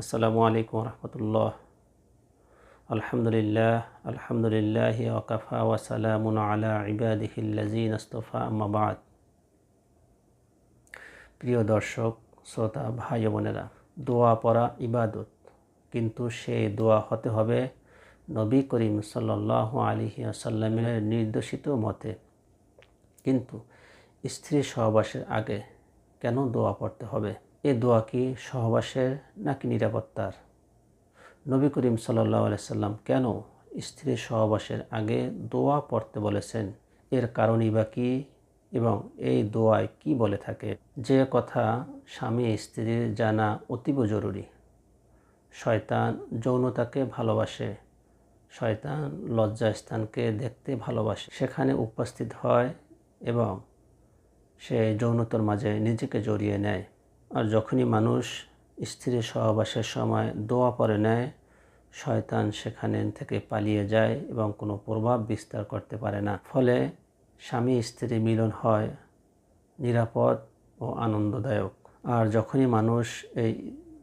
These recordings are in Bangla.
আসসালামু আলাইকুম রহমতুল্লাহ। আলহামদুলিল্লাহ আলহামদুলিল্লাহ ওকাফা ওয়াসালামুন আলা ইবাদিহিল্লাজিন আস্তফা আম্মাবাদ প্রিয় দর্শক, শ্রোতা, ভাই বোনেরা, দোয়া পড়া ইবাদত, কিন্তু সে দোয়া হতে হবে নবী করিম সাল্লাহ আলিহি আসাল্লামের নির্দেশিত মতে। কিন্তু স্ত্রী সহবাসের আগে কেন দোয়া পড়তে হবে? এ দোয়া কি সহবাসের নাকি নিরাপত্তার? নবী করিম সাল্লাহ সাল্লাম কেন স্ত্রী সহবাসের আগে দোয়া পড়তে বলেছেন? এর কারণই বা কী? এবং এই দোয়ায় কি বলে থাকে? যে কথা স্বামী স্ত্রীর জানা অতীব জরুরি। শয়তান যৌনতাকে ভালোবাসে। শয়তান লজ্জাস্থানকে দেখতে ভালোবাসে। সেখানে উপস্থিত হয় এবং সে যৌনতার মাঝে নিজেকে জড়িয়ে নেয়। আর যখনই মানুষ স্ত্রী সহবাসের সময় দোয়া পরে নেয়, শয়তান সেখানে থেকে পালিয়ে যায় এবং কোনো প্রভাব বিস্তার করতে পারে না। ফলে স্বামী স্ত্রী মিলন হয় নিরাপদ ও আনন্দদায়ক। আর যখনই মানুষ এই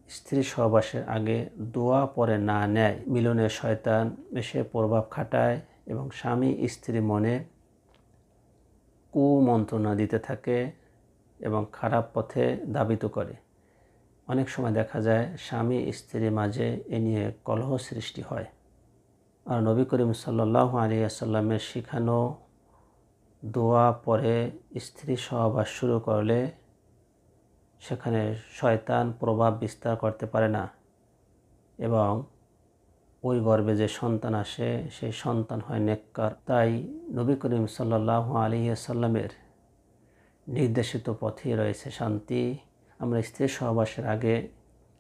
স্ত্রী সহবাসের আগে দোয়া পরে না নেয় মিলনের শয়তান এসে প্রভাব খাটায় এবং স্বামী স্ত্রী মনে কুমন্ত্রণা দিতে থাকে এবং খারাপ পথে দাবিত করে। অনেক সময় দেখা যায় স্বামী স্ত্রীর মাঝে এ নিয়ে কলহ সৃষ্টি হয়। আর নবী করিম সাল্লাহ আলী আসাল্লামের শিখানো দোয়া পরে স্ত্রী সহবাস শুরু করলে সেখানে শয়তান প্রভাব বিস্তার করতে পারে না এবং ওই গর্বে যে সন্তান আসে, সেই সন্তান হয় নেককার। তাই নবী করিম সাল্লাহ আলী সাল্লামের নির্দেশিত পথে রয়েছে শান্তি। আমরা স্ত্রী সহবাসের আগে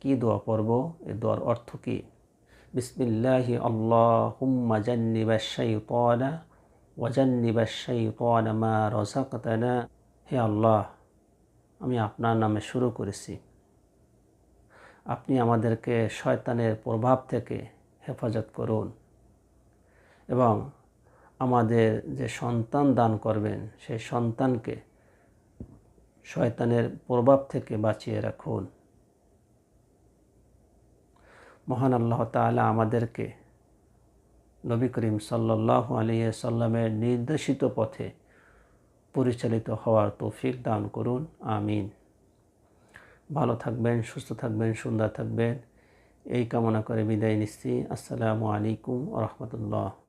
কি দোয়া পড়ব? এ দোয়ার অর্থ কী? বিসমিল্লাহি আল্লাহ হুম্মা জান্নিবাসাইতানা ওয়াজান্নিবাসাইতানা মা রজাকতানা হে আল্লাহ, আমি আপনার নামে শুরু করেছি। আপনি আমাদেরকে শয়তানের প্রভাব থেকে হেফাজত করুন এবং আমাদের যে সন্তান দান করবেন, সেই সন্তানকে শয়তানের প্রভাব থেকে বাঁচিয়ে রাখুন। মহান আল্লাহ তালা আমাদেরকে নবী করিম সাল্লাহ আলিয়া সাল্লামের নির্দেশিত পথে পরিচালিত হওয়ার তৌফিক দান করুন। আমিন। ভালো থাকবেন, সুস্থ থাকবেন, সুন্দর থাকবেন। এই কামনা করে বিদায় নিচ্ছি। আসসালামু আলাইকুম রহমতুল্লাহ।